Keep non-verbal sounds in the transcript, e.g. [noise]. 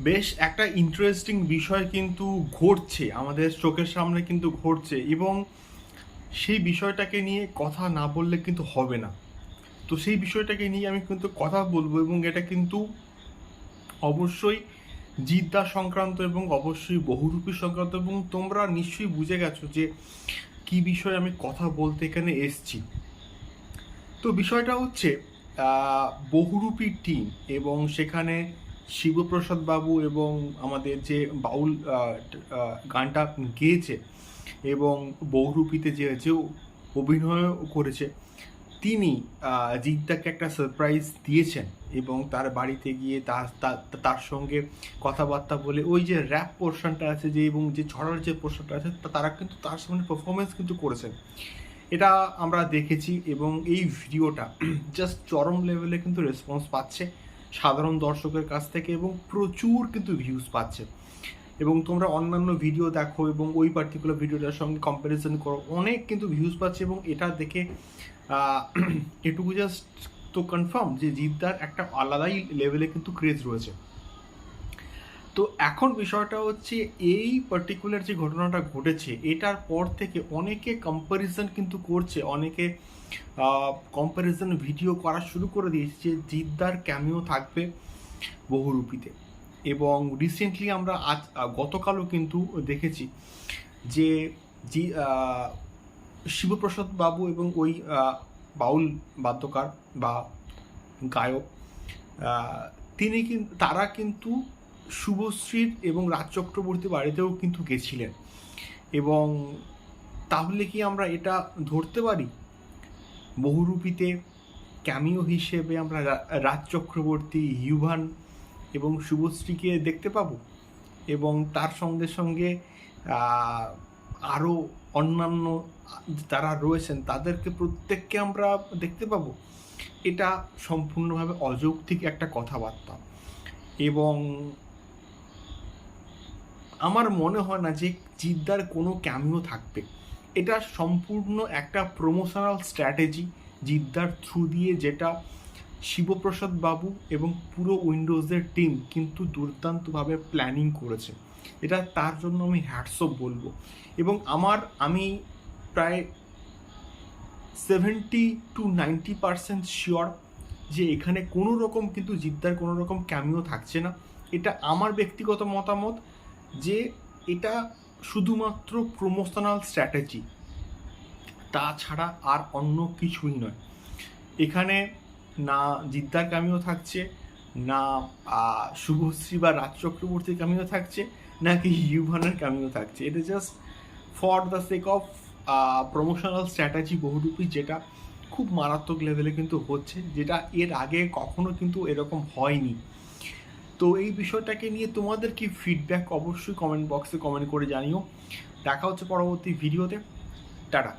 বেশ একটা ইন্টারেস্টিং বিষয় কিন্তু ঘটছে, আমাদের চোখের সামনে কিন্তু ঘটছে এবং সেই বিষয়টাকে নিয়ে কথা না বললে কিন্তু হবে না। তো সেই বিষয়টাকে নিয়ে আমি কিন্তু কথা বলব এবং এটা কিন্তু অবশ্যই জিদ্দা সংক্রান্ত এবং অবশ্যই বহুরূপী সংক্রান্ত এবং তোমরা নিশ্চয়ই বুঝে গেছো যে কি বিষয়ে আমি কথা বলতে এখানে এসছি। তো বিষয়টা হচ্ছে বহুরূপী টিম এবং সেখানে শিবপ্রসাদ বাবু এবং আমাদের যে বাউল গানটা গেয়েছে এবং বহুরূপীতে যে যে অভিনয় করেছে, তিনি জিদ্দাকে একটা সারপ্রাইজ দিয়েছেন এবং তার বাড়িতে গিয়ে তার তার- সঙ্গে কথাবার্তা বলে ওই যে র্যাপ পোর্শনটা আছে যে এবং যে ছড়ার যে পোর্শনটা আছে তারা কিন্তু তার সামনে পারফরমেন্স কিন্তু করেছেন। এটা আমরা দেখেছি এবং এই ভিডিওটা [clears throat] জাস্ট চরম লেভেলে কিন্তু রেসপন্স পাচ্ছে। সাধারণ দর্শকের কাছ থেকে এবং প্রচুর কিন্তু ভিউজ পাচ্ছে। এবং তোমরা অন্যান্য ভিডিও দেখো এবং ওই পার্টিকুলার ভিডিওটার সঙ্গে কম্প্যারিজন করো, অনেক কিন্তু ভিউজ পাচ্ছে এবং এটা দেখে [clears throat] এটুকু জাস্ট তো কনফার্ম যে জিদ্দার একটা আলাদাই লেভেলে কিন্তু ক্রেজ রয়েছে। তো এখন বিষয়টা হচ্ছে এই পার্টিকুলার যে ঘটনাটা ঘটেছে, এটার পর থেকে অনেকে কম্প্যারিজন কিন্তু করছে, অনেকে কম্প্যারিজন ভিডিও করা শুরু করে দিয়েছে যে জিদ্দার ক্যামিও থাকবে বহুরূপীতে এবং রিসেন্টলি আমরা আজ গতকালও কিন্তু দেখেছি যে জি শিবপ্রসাদ বাবু এবং ওই বাউল বাদ্যকার বা গায়ক তিনি কিন্তু তারা কিন্তু শুভশ্রীর এবং রাজ চক্রবর্তী বাড়িতেও কিন্তু গেছিলেন। এবং তাহলে কি আমরা এটা ধরতে পারি? বহুরূপীতে ক্যামিও হিসেবে আমরা রাজ চক্রবর্তী, ইউভান এবং শুভশ্রীকে দেখতে পাবো। এবং তার সঙ্গে সঙ্গে আরও অন্যান্য যারা রয়েছেন তাদেরকে প্রত্যেককে আমরা দেখতে পাবো। এটা সম্পূর্ণভাবে অযৌক্তিক একটা কথাবার্তা। এবং আমার মনে হয় না যে জিদ্দার কোনো ক্যামিও থাকবে। এটা সম্পূর্ণ একটা প্রমোশনাল স্ট্র্যাটেজি জিদ্দার থ্রু দিয়ে যেটা শিবপ্রসাদ বাবু এবং পুরো উইন্ডোজের টিম কিন্তু দুর্দান্তভাবে প্ল্যানিং করেছে। এটা তার জন্য আমি হ্যাটসঅপ বলব। এবং আমার, আমি প্রায় seventy to ninety percent sure যে এখানে কোনো রকম কিন্তু জিদ্দার কোনো রকম ক্যামিও থাকছে না। এটা আমার ব্যক্তিগত মতামত। যে এটা শুধুমাত্র প্রমোশনাল স্ট্র্যাটেজি তাছাড়া আর অন্য কিছুই নয়। এখানে না জিদ্দার কামিও থাকছে, না শুভশ্রী বা রাজ চক্রবর্তীর কামিও থাকছে, নাকি ইউভানের কামিও থাকছে। এটা just for the sake of promotional strategy Bohurupi, যেটা খুব মারাত্মক লেভেলে কিন্তু হচ্ছে, যেটা এর আগে কখনো কিন্তু এরকম হয়নি। তো এই বিষয়টাকে নিয়ে তোমাদের কি ফিডব্যাক অবশ্যই কমেন্ট বক্সে কমেন্ট করে জানিও। দেখা হচ্ছে পরবর্তী ভিডিওতে টাটা।